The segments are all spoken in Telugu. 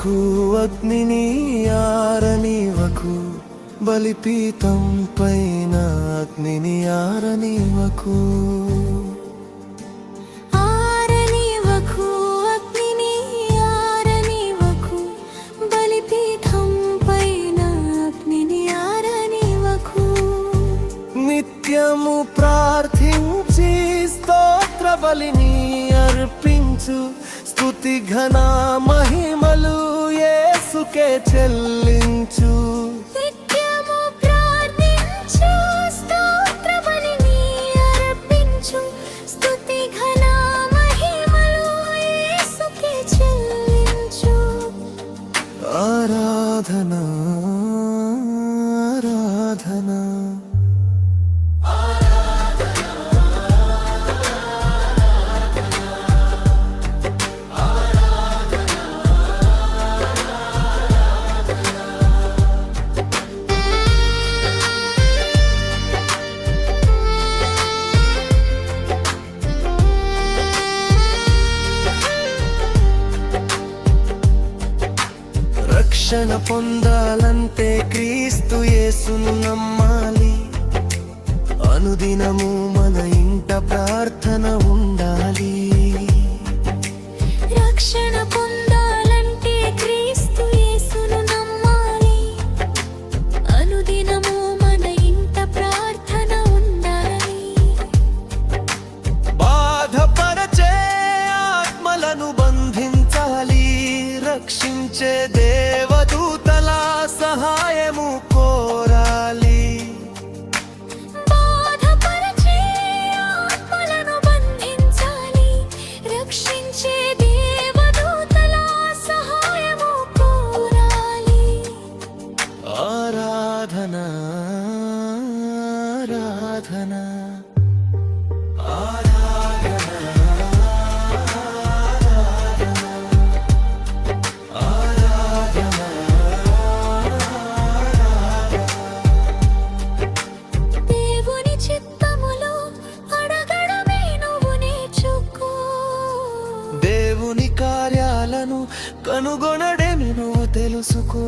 ఆరనివకు అగ్నిని ఆరనివకు బలిపీతం పైన అగ్నిని అగ్నిని ఆరనివకు నిత్యము ప్రార్థించి స్తోత్ర బలిని అర్పించు స్తుతి ఘన మహిమలు యేసుకే చెల్లి. రక్షణ పొందాలంటే క్రీస్తు యేసును నమ్మాలి. అనుదినము మన ఇంట ప్రార్థన ఉండాలి. రక్షణ పొందాలంటే క్రీస్తు యేసును నమ్మాలి. అనుదినము మన ఇంట ప్రార్థన ఉండాలి. బాధపరచే ఆత్మలను బంధించాలి. రక్షించే దేవదూతల దేవుని కార్యాలను కనుగొనడమే నువ్వు తెలుసుకో.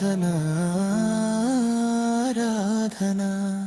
राधना राधना